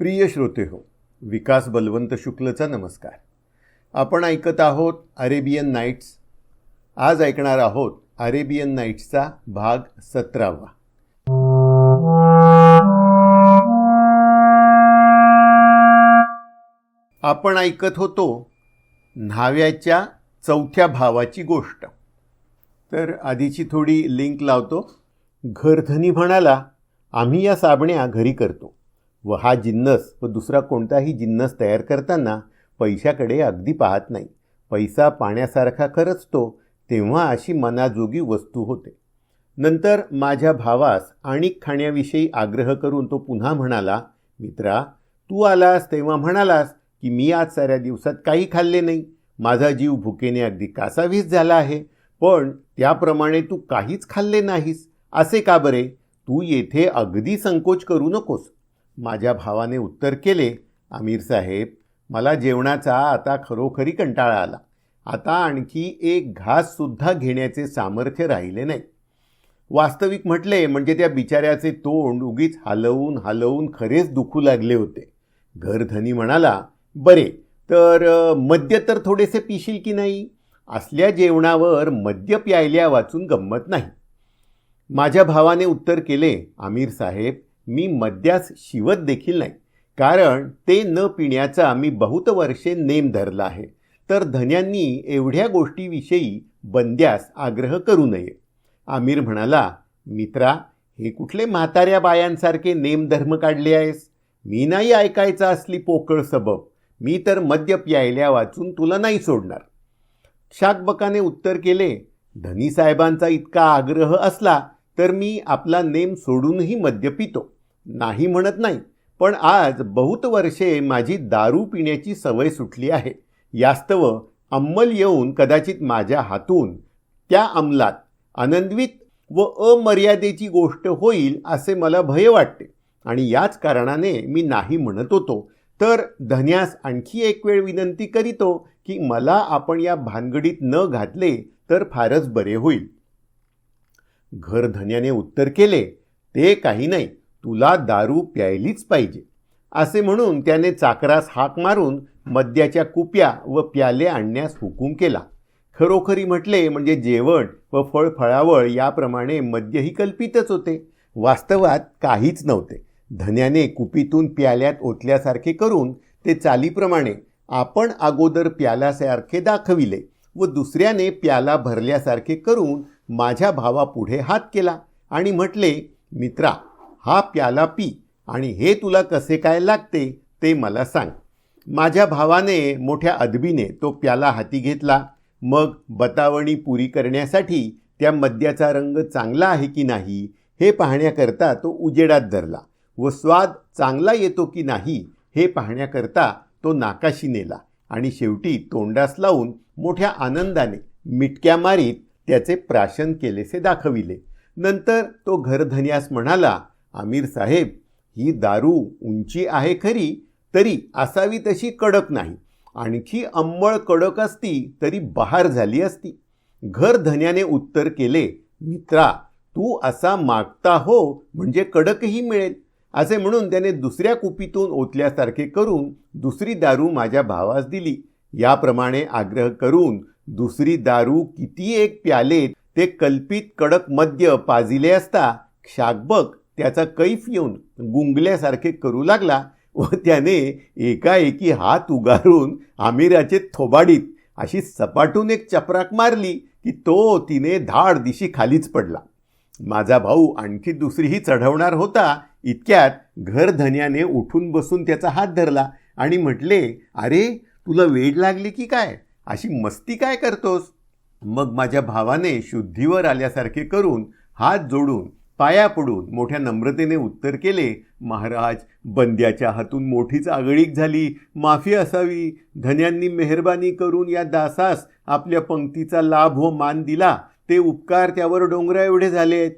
प्रिय श्रोते हो विकास बलवंत शुक्लचा नमस्कार. आपण ऐकत आहोत अरेबियन नाईट्स. आज ऐकणार आहोत अरेबियन नाईट्सचा भाग सतरावा. आपण ऐकत होतो न्हाव्याच्या चौथ्या भावाची गोष्ट. तर आधीची थोडी लिंक लावतो. घरधनी म्हणाला आम्ही या साबण्या घरी करतो. व हा जिन्नस व दुसरा कोणताही जिन्नस तयार करताना पैशाकडे अगदी पाहत नाही. पैसा पाण्यासारखा खरचतो तेव्हा अशी मनाजोगी वस्तू होते. नंतर माझ्या भावास आणि खाण्याविषयी आग्रह करून तो पुन्हा म्हणाला मित्रा तू आलास तेव्हा म्हणालास की मी आज साऱ्या दिवसात काही खाल्ले नाही. माझा जीव भुकेने अगदी कासावीस झाला आहे. पण त्याप्रमाणे तू काहीच खाल्ले नाहीस. असे का बरे? तू येथे अगदी संकोच करू नकोस. माझ्या भावाने उत्तर केले आमीर साहेब मला जेवणाचा आता खरोखरी कंटाळा आला. आता आणखी एक घाससुद्धा घेण्याचे सामर्थ्य राहिले नाही. वास्तविक म्हटले म्हणजे त्या बिचाऱ्याचे तोंड उगीच हलवून हलवून खरेच दुखू लागले होते. घरधनी म्हणाला बरे तर मद्य तर थोडेसे पिशील की नाही? असल्या जेवणावर मद्य प्यायल्या वाचून गंमत नाही. माझ्या भावाने उत्तर केले आमीर साहेब मी मद्यास शिवत देखील नाही. कारण ते न पिण्याचा मी बहुत वर्षे नेम धरला आहे. तर धन्यांनी एवढ्या गोष्टीविषयी बंद्यास आग्रह करू नये. आमिर म्हणाला मित्रा हे कुठले म्हाताऱ्या बायांसारखे नेमधर्म काढले आहेस? मी नाही ऐकायचा असली पोकळ सबब. मी तर मद्य प्यायल्या वाचून तुला नाही सोडणार. शाकबकाने उत्तर केले धनी साहेबांचा इतका आग्रह असला तर मी आपला नेम सोडूनही मद्य पितो नाही म्हणत नाही पण आज बहुत वर्षे माझी दारू पिण्याची सवय सुटली आहे. यास्तव अंमल येऊन कदाचित माझ्या हातून त्या अंमलात आनंदवित व अमर्यादेची गोष्ट होईल असे मला भय वाटते. आणि याच कारणाने मी नाही म्हणत होतो. तर धन्यास आणखी एक वेळ विनंती करीतो की मला आपण या भानगडीत न घातले तर फारच बरे होईल. घरधन्याने उत्तर केले ते काही नाही तुला दारू प्यायलीच पाहिजे. असे म्हणून त्याने चाकरास हाक मारून मद्याच्या कुप्या व प्याले आणण्यास हुकूम केला. खरोखरी म्हटले म्हणजे जेवण व फळफळावळ याप्रमाणे मद्यही कल्पितच होते. वास्तवात काहीच नव्हते. धन्याने कुपीतून प्याल्यात ओतल्यासारखे करून ते चालीप्रमाणे आपण अगोदर प्याल्यासारखे दाखविले व दुसऱ्याने प्याला भरल्यासारखे करून माझ्या भावापुढे हात केला आणि म्हटले मित्रा हा प्याला पी आणि हे तुला कसे काय लागते ते मला सांग. माझ्या भावाने मोठ्या अदबीने तो प्याला हाती घेतला. मग बतावणी पुरी करण्यासाठी त्या मद्याचा रंग चांगला आहे की नाही हे पाहण्याकरता तो उजेडात धरला व स्वाद चांगला येतो की नाही हे पाहण्याकरता तो नाकाशी नेला आणि शेवटी तोंडास लावून मोठ्या आनंदाने मिटक्या मारीत त्याचे प्राशन केलेसे दाखविले. नंतर तो घरधन्यास म्हणाला आमिर साहेब ही दारू उंची आहे खरी तरी असावी तशी कडक नाही. आणखी अंमळ कडक असती तरी बहार झाली असती. घरधन्याने उत्तर केले मित्रा तू असा मागता हो म्हणजे कडकही मिळेल. असे म्हणून त्याने दुसऱ्या कुपीतून ओतल्यासारखे करून दुसरी दारू माझ्या भावास दिली. याप्रमाणे आग्रह करून दुसरी दारू किती एक प्यालेत ते कल्पित कडक मद्य पाजिले असता शाकबक त्याचा कैफ येऊन गुंगल्यासारखे करू लागला व त्याने एकाएकी हात उगारून आमिराचे थोबाडीत अशी सपाटून एक चपराक मारली की तो तिने धाड दिशी खालीच पडला. माझा भाऊ आणखी दुसरीही चढवणार होता इतक्यात घरधन्याने उठून बसून त्याचा हात धरला आणि म्हटले अरे तुला वेड लागली की काय? अशी मस्ती काय करतोस? मग माझ्या भावाने शुद्धीवर आल्यासारखे करून हात जोडून पाया पडून मोठ्या नम्रतेने उत्तर केले महाराज बंद्याच्या हातून मोठीच आगळीक झाली. माफी असावी. धन्यांनी मेहरबानी करून या दासास आपल्या पंक्तीचा लाभ व मान दिला. ते उपकार त्यावर डोंगरा एवढे झाले आहेत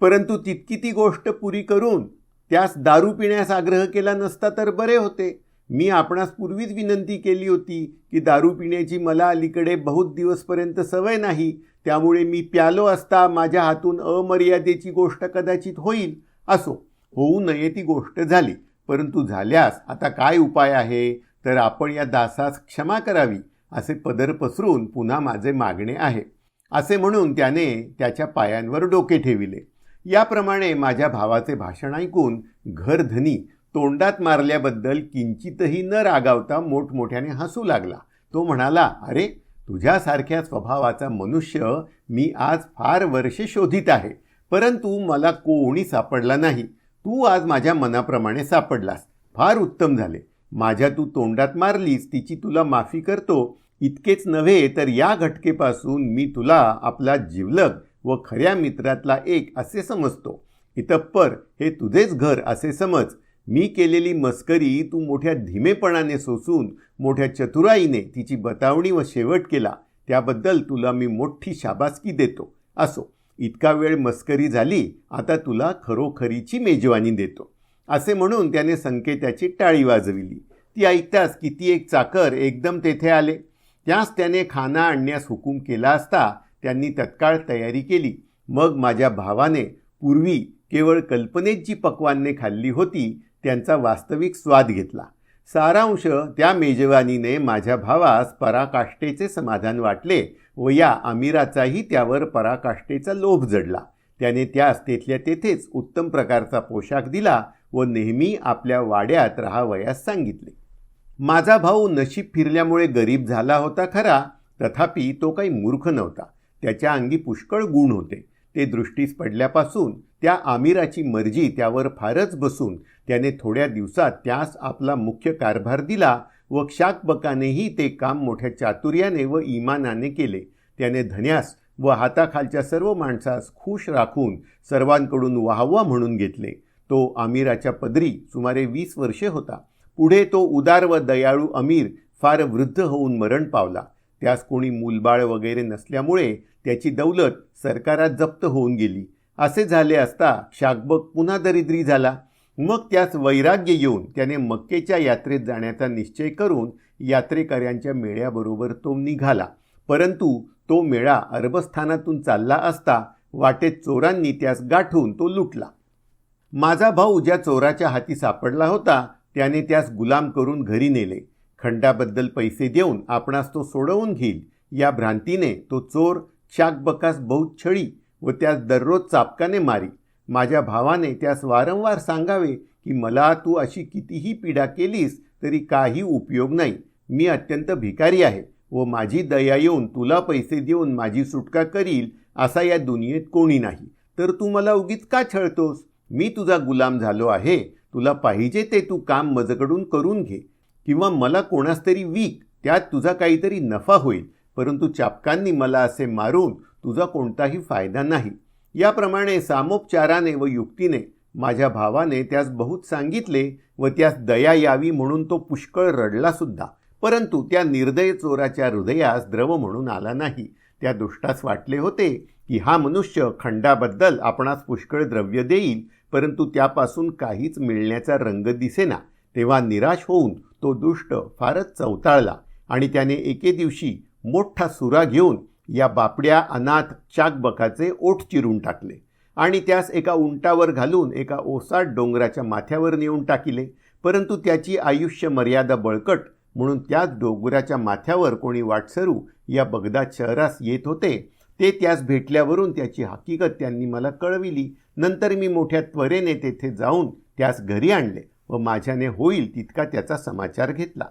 परंतु तितकी ती गोष्ट पुरी करून त्यास दारू पिण्यास आग्रह केला नसता तर बरे होते. मी आपणास पूर्वीच विनंती केली होती की दारू पिण्याची मला अलीकडे बहुत दिवसपर्यंत सवय नाही त्यामुळे मी प्यालो असता माझ्या हातून अमर्यादेची गोष्ट कदाचित होईल असो. होऊ नये ती गोष्ट झाली परंतु झाल्यास आता काय उपाय आहे? तर आपण या दासास क्षमा करावी असे पदर पसरून पुन्हा माझे मागणे आहे. असे म्हणून त्याने त्याच्या पायांवर डोके ठेविले. याप्रमाणे माझ्या भावाचे भाषण ऐकून घरधनी तोंडात मारल्याबद्दल किंचितही न रागावता मोठमोठ्याने हसू लागला. तो म्हणाला अरे तुझ्यासारख्या स्वभावाचा मनुष्य मी आज फार वर्षे शोधित आहे. परंतु मला कोणी सापडला नाही. तू आज माझ्या मनाप्रमाणे सापडलास. फार उत्तम झाले. माझ्या तू तोंडात मारलीस तिची तुला माफी करतो. इतकेच नव्हे तर या घटकेपासून मी तुला आपला जिवलग व खऱ्या मित्रातला एक असे समजतो. इतप्पर हे तुझेच घर असे समज. मी केलेली मस्करी तू मोठ्या धीमेपणाने सोसून मोठ्या चतुराईने तिची बतावणी व शेवट केला त्याबद्दल तुला मी मोठी शाबासकी देतो. असो इतका वेळ मस्करी झाली आता तुला खरोखरीची मेजवानी देतो. असे म्हणून त्याने संकेताची टाळी वाजविली. ती ऐकताच किती एक चाकर एकदम तेथे आले. त्यास त्याने खाना आणण्यास हुकूम केला असता त्यांनी तत्काळ तयारी केली. मग माझ्या भावाने पूर्वी केवळ कल्पनेत जी पक्वान्ने खाल्ली होती त्यांचा वास्तविक स्वाद घेतला. सारांश त्या मेजवानीने माझ्या भावास पराकाष्ठेचे समाधान वाटले व या आमिराचाही त्यावर पराकाष्ठेचा लोभ जडला. त्याने त्यास तेथल्या तेथेच उत्तम प्रकारचा पोशाख दिला व नेहमी आपल्या वाड्यात राहावयास सांगितले. माझा भाऊ नशीब फिरल्यामुळे गरीब झाला होता खरा तथापि तो काही मूर्ख नव्हता. त्याच्या अंगी पुष्कळ गुण होते. ते दृष्टीस पडल्यापासून त्या आमिराची मर्जी त्यावर फारच बसून त्याने थोड्या दिवसात त्यास आपला मुख्य कारभार दिला व क्षाकबकानेही ते काम मोठ्या चातुर्याने व इमानाने केले. त्याने धन्यास व हाताखालच्या सर्व माणसास खुश राखून सर्वांकडून वाहवा म्हणून घेतले. तो आमिराच्या पदरी सुमारे वीस वर्षे होता. पुढे तो उदार व दयाळू अमीर फार वृद्ध होऊन मरण पावला. त्यास कोणी मूलबाळ वगैरे नसल्यामुळे त्याची दौलत सरकारात जप्त होऊन गेली. असे झाले असता शाकबक पुन्हा दरिद्री झाला. मग त्यास वैराग्य येऊन त्याने मक्केच्या यात्रेत जाण्याचा निश्चय करून यात्रेकऱ्यांच्या मेळ्याबरोबर तो निघाला. परंतु तो मेळा अरबस्थानातून चालला असता वाटेत चोरांनी त्यास गाठून तो लुटला. माझा भाऊ ज्या चोराच्या हाती सापडला होता त्याने त्यास गुलाम करून घरी नेले. खंडाबद्दल पैसे देऊन आपणास तो सोडवून घेईल. या भ्रांतीने तो चोर शाकबकास बहुत छळी व त्यास दररोज चापकाने मारी. माझ्या भावाने त्यास वारंवार सांगावे की मला तू अशी कितीही पीडा केलीस तरी काही उपयोग नाही. मी अत्यंत भिकारी आहे व माझी दया येऊन तुला पैसे देऊन माझी सुटका करील असा या दुनियेत कोणी नाही. तर तू मला उगीच का छळतोस? मी तुझा गुलाम झालो आहे. तुला पाहिजे ते तू काम मजकडून करून घे. किंवा मला कोणास तरी विक त्यात तुझा काहीतरी नफा होईल परंतु चापकांनी मला असे मारून तुझा कोणताही फायदा नाही. याप्रमाणे सामोपचाराने व युक्तीने माझ्या भावाने त्यास बहुत सांगितले व त्यास दया यावी म्हणून तो पुष्कळ रडला सुद्धा. परंतु त्या निर्दय चोराच्या हृदयास द्रव म्हणून आला नाही. त्या दुष्टास वाटले होते की हा मनुष्य खंडाबद्दल आपणास पुष्कळ द्रव्य देईल परंतु त्यापासून काहीच मिळण्याचा रंग दिसेना. तेव्हा निराश होऊन तो दुष्ट फारच चवताळला आणि त्याने एके दिवशी मोठा सुरा घेऊन या बापड्या अनाथ चाकबकाचे ओठ चिरून टाकले आणि त्यास एका उंटावर घालून एका ओसाट डोंगराच्या माथ्यावर नेऊन टाकिले. परंतु त्याची आयुष्य मर्यादा बळकट म्हणून त्याच डोंगराच्या माथ्यावर कोणी वाटसरू या बगदाद शहरास येत होते ते त्यास भेटल्यावरून त्याची हकीकत त्यांनी मला कळविली. नंतर मी मोठ्या त्वरेने तेथे जाऊन त्यास घरी आणले. व माझ्याने होईल तितका त्याचा समाचार घेतला.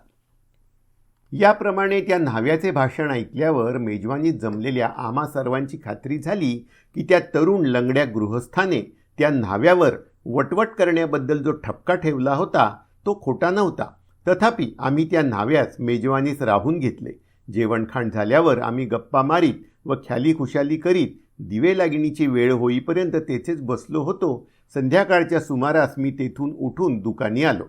याप्रमाणे त्या न्हाव्याचे भाषण ऐकल्यावर मेजवानीत जमलेल्या आम्हा सर्वांची खात्री झाली की त्या तरुण लंगड्या गृहस्थाने त्या न्हाव्यावर वटवट करण्याबद्दल जो ठपका ठेवला होता तो खोटा नव्हता. तथापि आम्ही त्या न्हाव्यास मेजवानीस राहून घेतले. जेवणखाण झाल्यावर आम्ही गप्पा मारीत व ख्याली खुशाली करीत दिवे लागणीची वेळ होईपर्यंत तेथेच बसलो होतो. संध्याकाळच्या सुमारास मी तेथून उठून दुकानी आलो.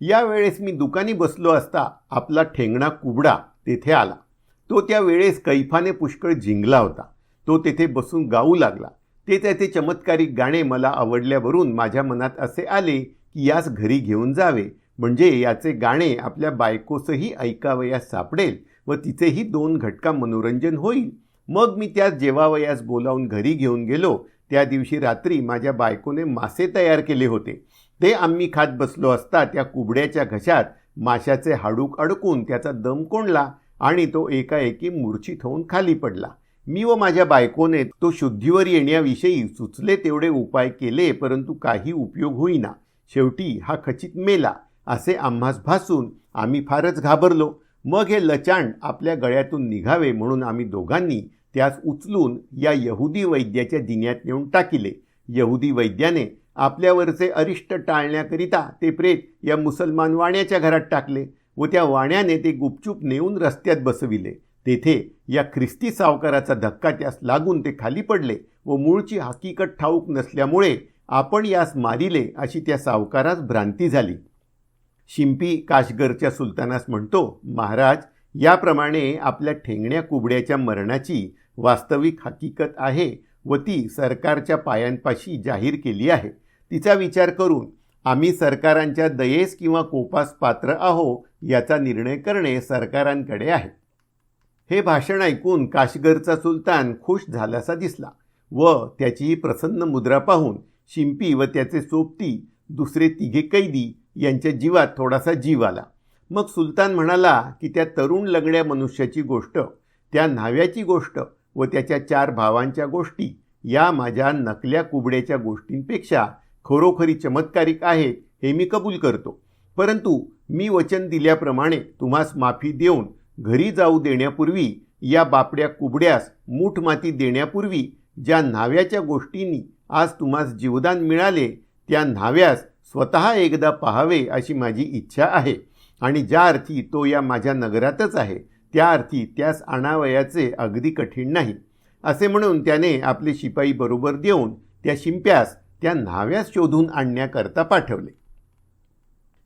यावेळेस मी दुकानी बसलो असता आपला ठेंगणा कुबडा तेथे आला. तो त्या वेळेस कैफाने पुष्कळ जिंकला होता. तो तेथे बसून गाऊ लागला. ते त्याचे चमत्कारिक गाणे मला आवडल्यावरून माझ्या मनात असे आले की यास घरी घेऊन जावे. म्हणजे याचे गाणे आपल्या बायकोसही ऐकावयास सापडेल व तिचेही दोन घटका मनोरंजन होईल. मग मी त्यात जेवावयास बोलावून घरी घेऊन गेलो. त्या दिवशी रात्री माझ्या बायकोने मासे तयार केले होते. ते आम्ही खात बसलो असता त्या कुबड्याच्या घशात माशाचे हाडूक अडकून त्याचा दम कोंडला आणि तो एकाएकी मूर्छित होऊन खाली पडला. मी व माझ्या बायकोने तो शुद्धीवर येण्याविषयी सुचले तेवढे उपाय केले परंतु काही उपयोग होईना. शेवटी हा खचित मेला असे आम्हास भासून आम्ही फारच घाबरलो. मग हे लचांड आपल्या गळ्यातून निघावे म्हणून आम्ही दोघांनी त्यास उचलून या यहुदी वैद्याच्या दिन्यात नेऊन टाकिले. यहुदी वैद्याने आपल्यावरचे अरिष्ट टाळण्याकरिता ते प्रेत या मुसलमान वाण्याच्या घरात टाकले व त्या वाण्याने ते गुपचूप नेऊन रस्त्यात बसविले. तेथे या ख्रिस्ती सावकाराचा धक्का त्यास लागून ते खाली पडले व मूळची हकीकत ठाऊक नसल्यामुळे आपण यास मारिले अशी त्या सावकारास भ्रांती झाली. शिंपी काशगरच्या सुलतानास म्हणतो महाराज याप्रमाणे आपल्या ठेंगण्या कुबड्याच्या मरणाची वास्तविक हकीकत आहे व ती सरकारच्या पायांपाशी जाहीर केली आहे. तिचा विचार करून आम्ही सरकारांच्या दयेस किंवा कोपास पात्र आहो याचा निर्णय करणे सरकारांकडे आहे. हे भाषण ऐकून काशगरचा सुलतान खुश झाल्यासा दिसला व त्याची ही प्रसन्न मुद्रा पाहून शिंपी व त्याचे सोबती दुसरे तिघे कैदी यांच्या जीवात थोडासा जीव आला. मग सुलतान म्हणाला की त्या तरुण लंगड्या मनुष्याची गोष्ट त्या न्हाव्याची गोष्ट व त्याच्या चार भावांच्या गोष्टी या माझ्या नकल्या कुबड्याच्या गोष्टींपेक्षा खरोखरी चमत्कारिक आहेत हे मी कबूल करतो. परंतु मी वचन दिल्याप्रमाणे तुम्हास माफी देऊन घरी जाऊ देण्यापूर्वी या बापड्या कुबड्यास मूठ माती देण्यापूर्वी ज्या न्हाव्याच्या गोष्टींनी आज तुम्हास जीवदान मिळाले त्या न्हाव्यास स्वतः एकदा पाहावे अशी माझी इच्छा आहे आणि ज्या अर्थी तो या माझ्या नगरातच आहे. त्या अर्थी त्यास आणावयाचे अगदी कठीण नाही असे म्हणून त्याने आपले शिपाई बरोबर देऊन त्या शिंप्यास त्या न्हाव्यास शोधून आणण्याकरता पाठवले.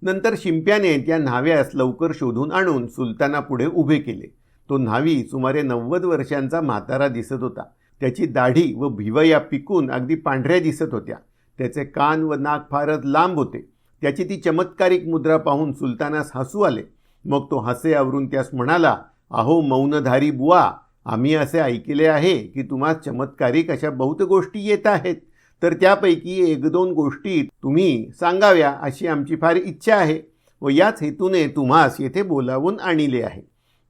नंतर शिंप्याने त्या न्हाव्यास लवकर शोधून आणून सुलतानापुढे उभे केले. तो न्हावी सुमारे नव्वद वर्षांचा म्हातारा दिसत होता. त्याची दाढी व भिवया पिकून अगदी पांढऱ्या दिसत होत्या. त्याचे कान व नाक फारच लांब होते. त्याची ती चमत्कारिक मुद्रा पाहून सुलतानास हसू आले. मग तो हसे आवरून त्यास म्हणाला अहो मौनधारी बुवा आम्ही असे ऐकले आहे की तुम्हा चमत्कारिक अशा बहुत गोष्टी येत आहेत. तर त्यापैकी एक दोन गोष्टी तुम्ही सांगाव्या अशी आमची फार इच्छा आहे व याच हेतूने तुम्हास येथे बोलावून आणले आहे.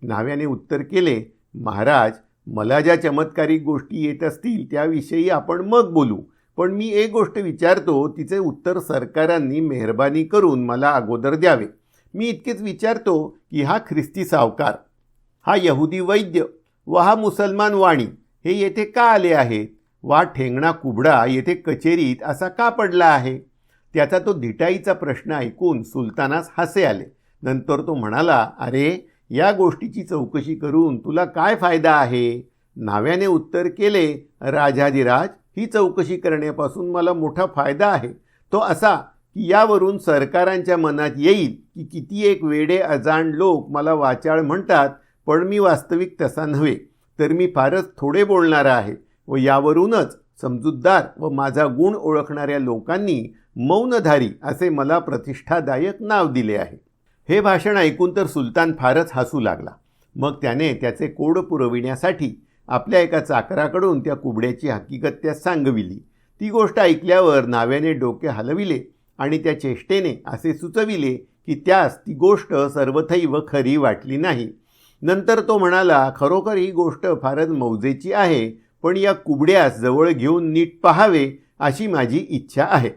न्हाव्याने उत्तर केले महाराज मला ज्या चमत्कारिक गोष्टी येत असतील त्याविषयी आपण मग बोलू. पण मी एक गोष्ट विचारतो तिचे उत्तर सरकारांनी मेहरबानी करून मला अगोदर द्यावे. मी इतकेच विचारतो की हा ख्रिस्ती सावकार हा यहुदी वैद्य व हा मुसलमान वाणी हे येथे का आले आहेत? वा ठेंगणा कुबडा येथे कचेरीत असा का पडला आहे? त्याचा तो धिटाईचा प्रश्न ऐकून सुलतानास हसे आले. नंतर तो म्हणाला अरे या गोष्टीची चौकशी करून तुला काय फायदा आहे? नाव्याने उत्तर केले राजाधिराज ही चौकशी करण्यापासून मला मोठा फायदा आहे. तो असा की यावरून सरकारांच्या मनात येईल की किती एक वेडे अजाण लोक मला वाचाळ म्हणतात पण मी वास्तविक तसा नव्हे तर मी फारच थोडे बोलणारा आहे व यावरूनच समजूतदार व माझा गुण ओळखणाऱ्या लोकांनी मौनधारी असे मला प्रतिष्ठादायक नाव दिले आहे. हे भाषण ऐकून तर सुलतान फारच हसू लागला. मग त्याने त्याचे कोड पुरविण्यासाठी आपल्या एका चाकराकडून त्या कुबड्याची हकीकत त्यास सांगविली. ती गोष्ट ऐकल्यावर नाव्याने डोके हलविले आणि त्या चेष्टेने असे सुचविले की त्यास ती गोष्ट सर्वथैव खरी वाटली नाही. नंतर तो म्हणाला खरोखर ही गोष्ट फारच मौजेची आहे पण या कुबड्यास जवळ घेऊन नीट पहावे अशी माझी इच्छा आहे.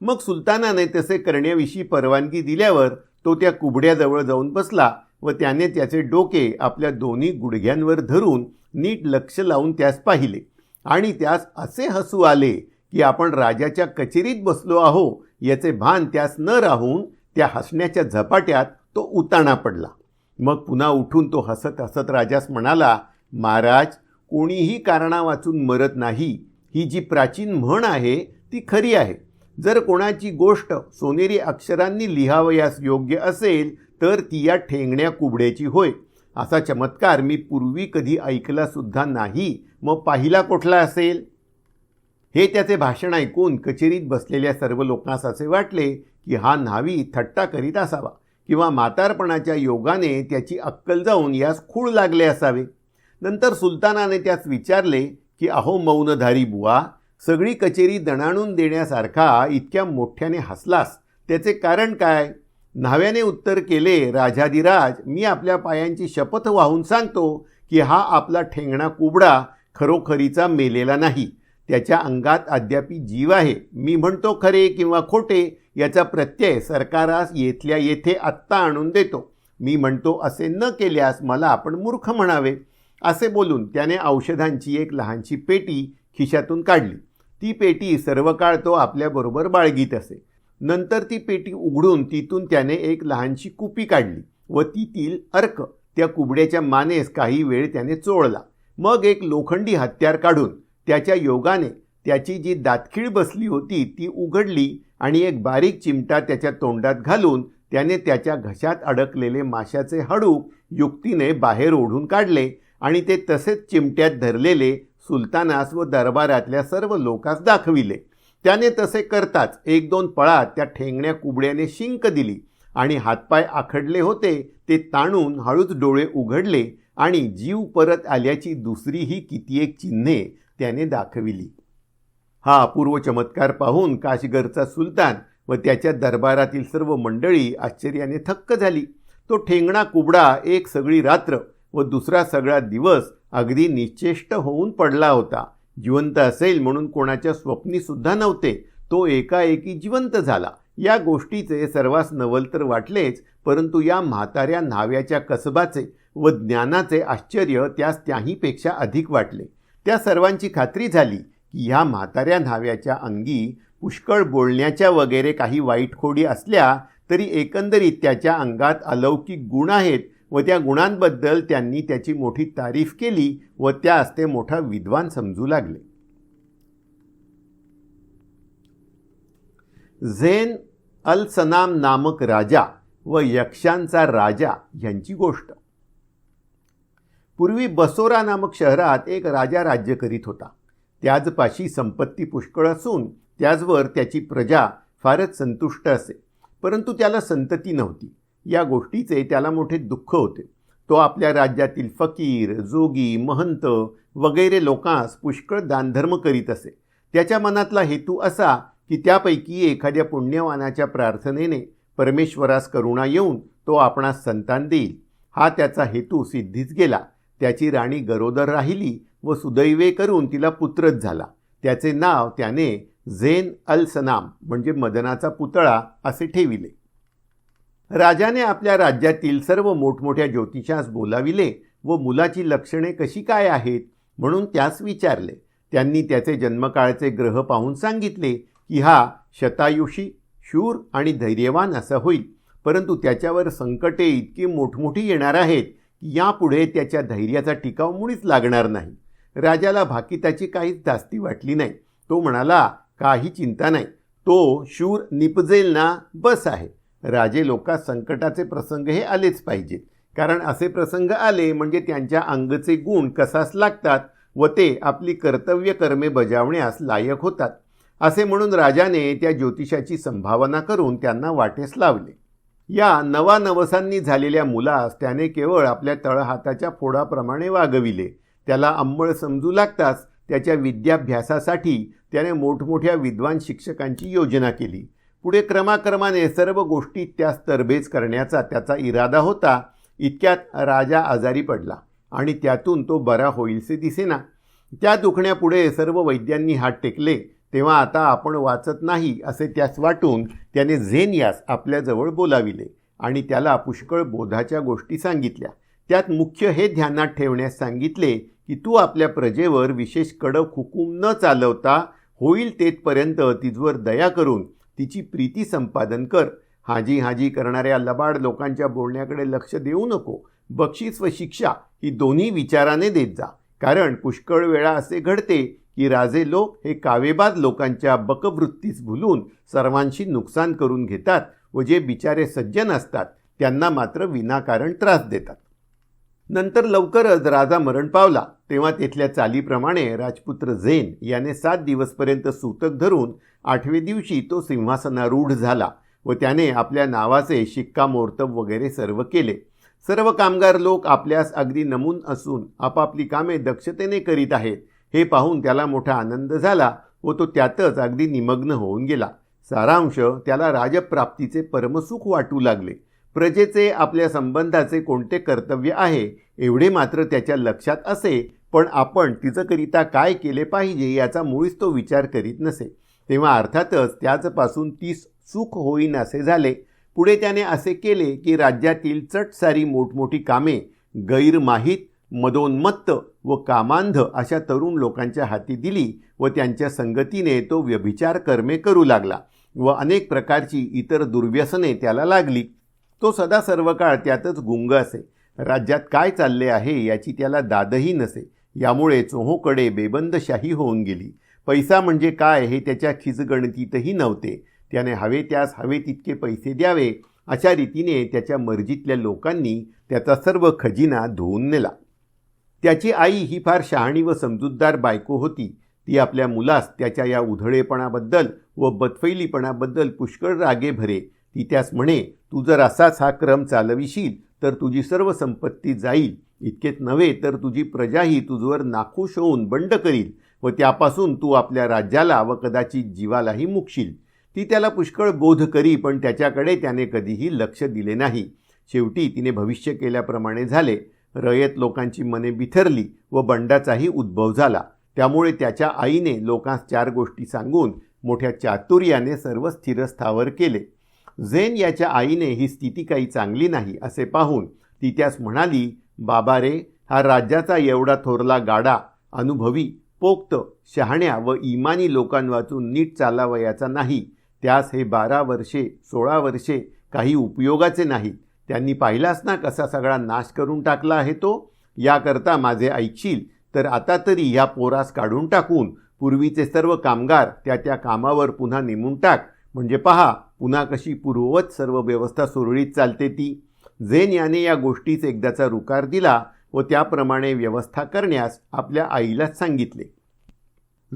मग सुलतानाने तसे करण्याविषयी परवानगी दिल्यावर तो त्या कुबड्याजवळ जाऊन बसला व त्याने त्याचे डोके आपल्या दोन्ही गुडघ्यांवर धरून नीट लक्ष लावून त्यास पाहिले. आणि त्यास असे हसू आले की आपण राजाच्या कचेरीत बसलो आहो याचे भान त्यास न राहून त्या हसण्याच्या झपाट्यात तो उताणा पडला. मग पुन्हा उठून तो हसत हसत राजास म्हणाला महाराज कोणीही कारणा वाचून मरत नाही. ही जी प्राचीन म्हण आहे ती खरी आहे. जर कोणाची गोष्ट सोनेरी अक्षरांनी लिहावयास योग्य असेल तर ती या ठेंगण्या कुबड्याची होय. असा चमत्कार मी पूर्वी कधी ऐकला सुद्धा नाही. मग पाहिला कुठला असेल? हे त्याचे भाषण ऐकून कचेरीत बसलेल्या सर्व लोकांस असे वाटले की हा न्हावी थट्टा करीत असावा. किंवा म्हातारपणाच्या योगाने त्याची अक्कल जाऊन यास खूळ लागले असावे. नंतर सुलतानाने त्यास विचारले की अहो मौनधारी बुवा सगळी कचेरी दणाणून देण्यासारखा इतक्या मोठ्याने हसलास. त्याचे कारण काय? न्हाव्याने उत्तर केले राजाधिराज मी आपल्या पायांची शपथ वाहून सांगतो की हा आपला ठेंगणा कुबडा खरोखरीचा मेलेला नाही. त्याच्या अंगात अद्यापी जीव आहे. मी म्हणतो खरे किंवा खोटे याचा प्रत्यय सरकारास येथल्या येथे आत्ता आणून देतो. मी म्हणतो असे न केल्यास मला आपण मूर्ख म्हणावे. असे बोलून त्याने औषधांची एक लहानशी पेटी खिशातून काढली. ती पेटी सर्व काळ तो आपल्याबरोबर बाळगीत असे. नंतर ती पेटी उघडून तिथून त्याने एक लहानशी कुपी काढली व तीतील अर्क त्या कुबड्याच्या मानेस काही वेळ त्याने चोळला. मग एक लोखंडी हत्यार काढून त्याच्या योगाने त्याची जी दातखीळ बसली होती ती उघडली आणि एक बारीक चिमटा त्याच्या तोंडात घालून त्याने त्याच्या घशात अडकलेले माशाचे हाडूक युक्तीने बाहेर ओढून काढले आणि ते तसेच चिमट्यात धरलेले सुलतानास व दरबारातल्या सर्व लोकांस दाखविले. त्याने तसे करताच एक दोन पळात त्या ठेंगण्या कुबड्याने शिंक दिली आणि हातपाय आखडले होते ते ताणून हळूच डोळे उघडले आणि जीव परत आल्याची दुसरी ही किती एक चिन्हे त्याने दाखविली. हा अपूर्व चमत्कार पाहून काशगरचा सुलतान व त्याच्या दरबारातील सर्व मंडळी आश्चर्याने थक्क झाली. तो ठेंगणा कुबडा एक सगळी रात्र व दुसरा सगळा दिवस अगदी निश्चेष्ट होऊन पडला होता. जिवंत असेल म्हणून कोणाच्या स्वप्नीसुद्धा नव्हते. तो एकाएकी जिवंत झाला. या गोष्टीचे सर्वांस नवल तर वाटलेच परंतु या म्हाताऱ्या न्हाव्याच्या कसबाचे व ज्ञानाचे आश्चर्य त्यास त्याहीपेक्षा अधिक वाटले. त्या सर्वांची खात्री झाली. ह्या म्हाताऱ्या न्हाव्याच्या अंगी पुष्कळ बोलण्याच्या वगैरे काही वाईट खोडी असल्या तरी एकंदरीत त्याच्या अंगात अलौकिक गुण आहेत व त्या गुणांबद्दल त्यांनी त्याची मोठी तारीफ केली व त्यास ते मोठा विद्वान समजू लागले. झेन अल सनाम नामक राजा व यक्षांचा राजा यांची गोष्ट. पूर्वी बसोरा नामक शहरात एक राजा राज्य करीत होता. त्याचपाशी संपत्ती पुष्कळ असून त्याचवर त्याची प्रजा फारच संतुष्ट असे. परंतु त्याला संतती नव्हती. या गोष्टीचे त्याला मोठे दुःख होते. तो आपल्या राज्यातील फकीर जोगी महंत वगैरे लोकांस पुष्कळ दानधर्म करीत असे. त्याच्या मनातला हेतू असा की त्यापैकी एखाद्या पुण्यवानाच्या प्रार्थनेने परमेश्वरास करुणा येऊन तो आपणास संतान देईल. हा त्याचा हेतू सिद्धीच गेला. त्याची राणी गरोदर राहिली व सुदैवे करून तिला पुत्रच झाला. त्याचे नाव त्याने झेन अल सनाम म्हणजे मदनाचा पुतळा असे ठेविले. राजाने आपल्या राज्यातील सर्व मोठमोठ्या ज्योतिषास बोलाविले व मुलाची लक्षणे कशी काय आहेत म्हणून त्यास विचारले. त्यांनी त्याचे जन्मकाळचे ग्रह पाहून सांगितले की हा शतायुषी शूर आणि धैर्यवान असा होईल. परंतु त्याच्यावर संकटे इतकी मोठमोठी येणार आहेत की यापुढे त्याच्या धैर्याचा टिकाव मुळीच लागणार नाही. राजाला भाकिताची काहीच धास्ती वाटली नाही. तो म्हणाला काही चिंता नाही. तो शूर निपजेल ना बस आहे. राजे लोकात संकटाचे प्रसंग हे आलेच पाहिजेत. कारण असे प्रसंग आले म्हणजे त्यांच्या अंगचे गुण कसास लागतात व ते आपली कर्तव्य कर्मे बजावण्यास लायक होतात. असे म्हणून राजाने त्या ज्योतिषाची संभावना करून त्यांना वाटेस लावले. या नवा नवसांनी झालेल्या मुलास त्याने केवळ आपल्या तळहाताच्या फोडाप्रमाणे वागविले. त्याला अंमळ समजू लागताच त्याच्या विद्याभ्यासासाठी त्याने मोठमोठ्या विद्वान शिक्षकांची योजना केली. पुढे क्रमाक्रमाने सर्व गोष्टी त्यास तरबेज करण्याचा त्याचा इरादा होता. इतक्यात राजा आजारी पडला आणि त्यातून तो बरा होईलसे दिसेना. त्या दुखण्यापुढे सर्व वैद्यांनी हात टेकले. तेव्हा आता आपण वाचत नाही असे त्यास वाटून त्याने झेन यास आपल्याजवळ बोलाविले आणि त्याला पुष्कळ बोधाच्या गोष्टी सांगितल्या. त्यात मुख्य हे ध्यानात ठेवण्यास सांगितले की तू आपल्या प्रजेवर विशेष कडक हुकूम न चालवता होईल तेथपर्यंत तिजवर दया करून तिची प्रीती संपादन कर. हाजी हाजी करणाऱ्या लबाड लोकांच्या बोलण्याकडे लक्ष देऊ नको. बक्षीस व शिक्षा ही दोन्ही विचाराने देत जा. कारण पुष्कळ वेळा असे घडते की राजे लोक हे कावेबाद लोकांच्या बकवृत्तीस भुलून सर्वांशी नुकसान करून घेतात व जे बिचारे सज्जन असतात त्यांना मात्र विनाकारण त्रास देतात. नंतर लवकरच राजा मरण पावला. तेव्हा तिथल्या चालीप्रमाणे राजपुत्र झेन याने सात दिवसपर्यंत सूतक धरून आठवे दिवशी तो सिंहासनारूढ झाला व त्याने आपल्या नावाचे शिक्कामोर्तब वगैरे सर्व केले. सर्व कामगार लोक आपल्यास अगदी नमून असून आपापली कामे दक्षतेने करीत आहेत. हे पाहून त्याला मोठा आनंद झाला व तो त्यातच अगदी निमग्न होऊन गेला. सारांश त्याला राजप्राप्तीचे परमसुख वाटू लागले. प्रजेचे आपल्या संबंधाचे कोणते कर्तव्य आहे एवढे मात्र त्याच्या लक्षात असे पण आपण तिचंकरिता काय केले पाहिजे याचा मुळीच तो विचार करीत नसे. तेव्हा अर्थातच त्याचपासून ती सुख होईन असे झाले. पुढे त्याने असे केले की राज्यातील चटसारी मोठमोठी कामे गैरमाहीत मदोन्मत्त व कामांध अशा तरुण लोकांच्या हाती दिली व त्यांच्या संगतीने तो व्यभिचार कर्मे करू लागला व अनेक प्रकारची इतर दुर्व्यसने त्याला लागली. तो सदा सर्व काळ त्यातच गुंग असे. राज्यात काय चालले आहे याची त्याला दादही नसे. यामुळे चोहोकडे बेबंदशाही होऊन गेली. पैसा म्हणजे काय हे त्याच्या खिजगणतीतही नव्हते. त्याने हवे त्यास हवे तितके पैसे द्यावे अशा रीतीने त्याच्या मर्जीतल्या लोकांनी त्याचा सर्व खजिना धुवून नेला. त्याची आई ही फार शहाणी व समजूतदार बायको होती. ती आपल्या मुलास त्याच्या या उधळेपणाबद्दल व बदफैलीपणाबद्दल पुष्कळ रागे भरे. ती त्यास म्हणे तू जर असाच हा क्रम चालविशील तर तुझी सर्व संपत्ती जाईल. इतकेच नव्हे तर तुझी प्रजाही तुझवर नाखुश होऊन बंड करील व त्यापासून तू आपल्या राज्याला व कदाचित जीवालाही मुकशील. ती त्याला पुष्कळ बोध करी पण त्याच्याकडे त्याने कधीही लक्ष दिले नाही. शेवटी तिने भविष्य केल्याप्रमाणे झाले. रयत लोकांची मने बिथरली व बंडाचाही उद्भव झाला. त्यामुळे त्याच्या आईने लोकांस चार गोष्टी सांगून मोठ्या चातुर्याने सर्व स्थिरस्थावर केले. झेन याच्या आईने ही स्थिती काही चांगली नाही असे पाहून ती त्यास म्हणाली बाबा रे हा राज्याचा एवढा थोरला गाडा अनुभवी पोक्त शहाण्या व इमानी लोकांवाचून नीट चालावयाचा नाही. त्यास हे बारा वर्षे सोळा वर्षे काही उपयोगाचे नाहीत. त्यांनी पाहिलाच ना कसा सगळा नाश करून टाकला आहे तो? याकरता माझे ऐकशील तर आता तरी ह्या पोरास काढून टाकून पूर्वीचे सर्व कामगार त्या त्या कामावर पुन्हा नेमून टाक. म्हणजे पहा पुन्हा कशी पूर्ववत सर्व व्यवस्था सुरळीत चालते ती? झेन याने या गोष्टीच एकदाचा रुकार दिला व त्याप्रमाणे व्यवस्था करण्यास आपल्या आईलाच सांगितले.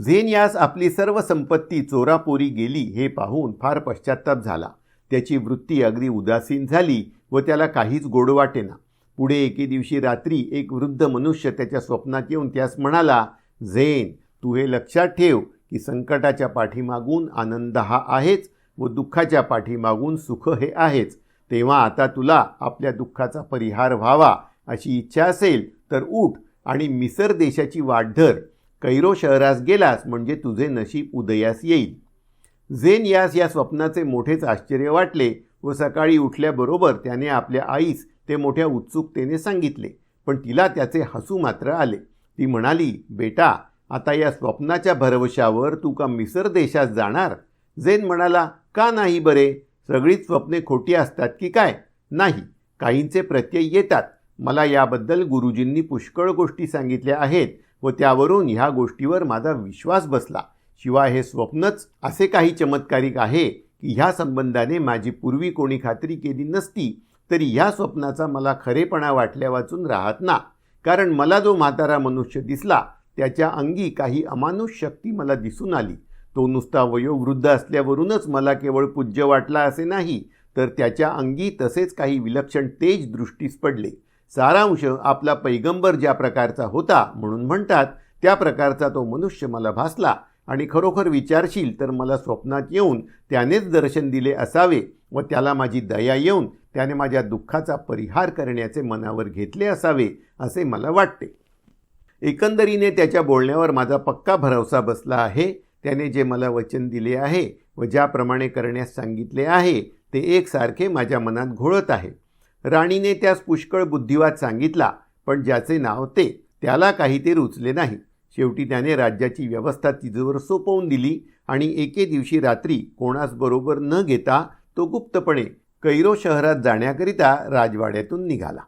झेन यास आपली सर्व संपत्ती चोरापोरी गेली हे पाहून फार पश्चाताप झाला. त्याची वृत्ती अगदी उदासीन झाली व त्याला काहीच गोड वाटेना. पुढे एके दिवशी रात्री एक वृद्ध मनुष्य त्याच्या स्वप्नात येऊन त्यास म्हणाला झेन तू हे लक्षात ठेव की संकटाच्या पाठीमागून आनंद हा आहेच. व दुःखाच्या पाठीमागून सुख हे आहेच. तेव्हा आता तुला आपल्या दुःखाचा परिहार व्हावा अशी इच्छा असेल तर उठ आणि मिसर देशाची वाट धर. कैरो शहरास गेलास म्हणजे तुझे नशीब उदयास येईल. झेन यास या स्वप्नाचे मोठेच आश्चर्य वाटले व सकाळी उठल्याबरोबर त्याने आपल्या आईस ते मोठ्या उत्सुकतेने सांगितले. पण तिला त्याचे हसू मात्र आले. ती म्हणाली बेटा आता या स्वप्नाच्या भरवशावर तू का मिसर देशात जाणार? झेन म्हणाला का नाही बरे? सगळीच स्वप्ने खोटी असतात की काय? नाही. काहींचे प्रत्यय येतात. मला याबद्दल गुरुजींनी पुष्कळ गोष्टी सांगितल्या आहेत व त्यावरून ह्या गोष्टीवर माझा विश्वास बसला. शिवाय हे स्वप्नच असे काही चमत्कारिक आहे की ह्या संबंधाने माझी पूर्वी कोणी खात्री केली नसती तरी ह्या स्वप्नाचा मला खरेपणा वाटल्या वाचून राहत ना. कारण मला जो म्हातारा मनुष्य दिसला त्याच्या अंगी काही अमानुष शक्ती मला दिसून आली. तो नुसता वयोवृद्ध असल्यावरूनच मला केवळ पूज्य वाटला असे नाही तर त्याच्या अंगी तसेच काही विलक्षण तेज दृष्टीस पडले. सारांश आपला पैगंबर ज्या प्रकारचा होता म्हणून म्हणतात त्या प्रकारचा तो मनुष्य मला भासला आणि खरोखर विचारशील तर मला स्वप्नात येऊन त्यानेच दर्शन दिले असावे व त्याला माझी दया येऊन त्याने माझ्या दुःखाचा परिहार करण्याचे मनावर घेतले असावे असे मला वाटते. एकंदरीने त्याच्या बोलण्यावर माझा पक्का भरवसा बसला आहे. त्याने जे मला वचन दिले आहे व ज्याप्रमाणे करण्यास सांगितले आहे ते एकसारखे माझ्या मनात घोळत आहे. राणीने त्यास पुष्कळ बुद्धिवाद सांगितला पण ज्याचे नाव ते त्याला काही ते रुचले नाही. शेवटी त्याने राज्याची व्यवस्था तिजवर सोपवून दिली आणि एके दिवशी रात्री कोणास बरोबर न घेता तो गुप्तपणे कैरो शहरात जाण्याकरिता राजवाड्यातून निघाला.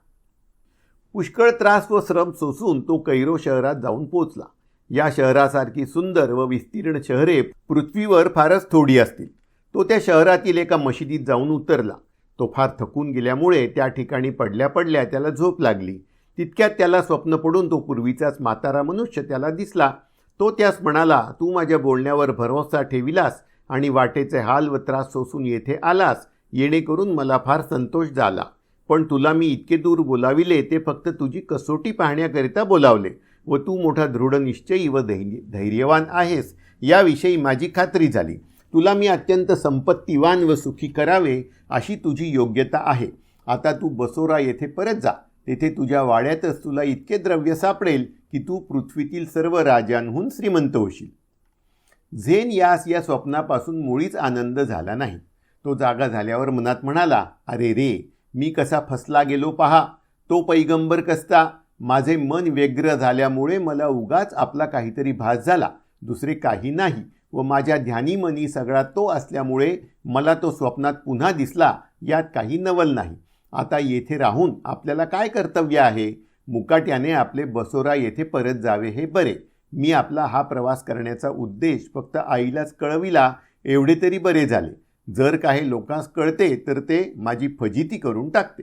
पुष्कळ त्रास व श्रम सोसून तो कैरो शहरात जाऊन पोचला या शहरासारखी सुंदर व विस्तीर्ण शहरे पृथ्वीवर फारच थोडी असतील. तो त्या शहरातील एका मशिदीत जाऊन उतरला. तो फार थकून गेल्यामुळे त्या ठिकाणी पडल्या पडल्या त्याला झोप लागली. तितक्यात त्याला स्वप्न पडून तो पूर्वीचाच म्हातारा मनुष्य त्याला दिसला. तो त्यास म्हणाला तू माझ्या बोलण्यावर भरोसा ठेविलास आणि वाटेचे हाल व त्रास सोसून येथे आलास. येणेकरून मला फार संतोष झाला. पण तुला मी इतके दूर बोलाविले ते फक्त तुझी कसोटी पाहण्याकरिता बोलावले. व तू मोठा दृढनिश्चयी व धैर्य धैर्यवान आहेस याविषयी माझी खात्री झाली. तुला मी अत्यंत संपत्तीवान व सुखी करावे अशी तुझी योग्यता आहे. आता तू बसोरा येथे परत जा. तेथे तुझ्या वाड्यातच तुला इतके द्रव्य सापडेल की तू पृथ्वीतील सर्व राजांहून श्रीमंत होशील. झेन यास या स्वप्नापासून मुळीच आनंद झाला नाही. तो जागा झाल्यावर मनात म्हणाला अरे रे मी कसा फसला गेलो पहा. तो पैगंबर कसता? माझे मन व्यग्र झाल्यामुळे मला उगाच आपला काहीतरी भास झाला. दुसरे काही नाही व माझ्या ध्यानीमनी सगळा तो असल्यामुळे मला तो स्वप्नात पुन्हा दिसला यात काही नवल नाही. आता येथे राहून आपल्याला काय कर्तव्य आहे? मुकाट्याने आपले बसोरा येथे परत जावे हे बरे. मी आपला हा प्रवास करण्याचा उद्देश फक्त आईलाच कळविला एवढे तरी बरे झाले. जर काही लोकांस कळते तर ते माझी फजिती करून टाकते.